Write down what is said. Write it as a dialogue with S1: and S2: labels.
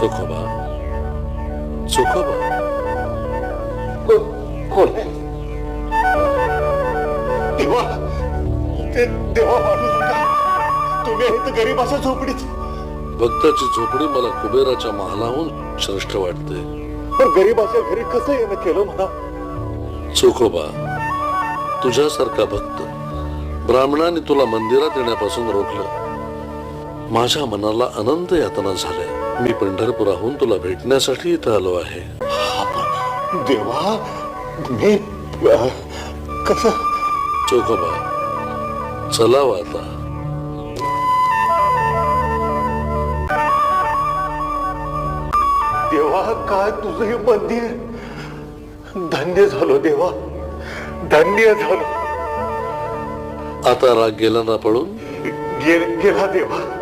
S1: चोखोबा चोखोबा
S2: कोण देवा ते देवा माणू नका तुम्ही आहेत गरीबाच्या झोपडीत
S1: भक्ताची झोपडी मला कुबेराच्या महालाहून श्रेष्ठ वाटते
S2: पण गरीबाच्या घरी कसं येणं केलं म्हणा
S1: चोखोबा तुझ्यासारखा भक्त ब्राह्मणाने तुला मंदिरात येण्यापासून रोखलं माझ्या मनाला अनंत यातना झाल्या. मी पंढरपुराहून तुला भेटण्यासाठी इथं आलो आहे.
S2: देवा मी कसं?
S1: चोखोबा चलाव आता.
S2: देवा काय तुझं हे मंदिर? धन्य झालो देवा धन्य झालो.
S1: आता राग गेला ना पळून?
S2: गेला देवा.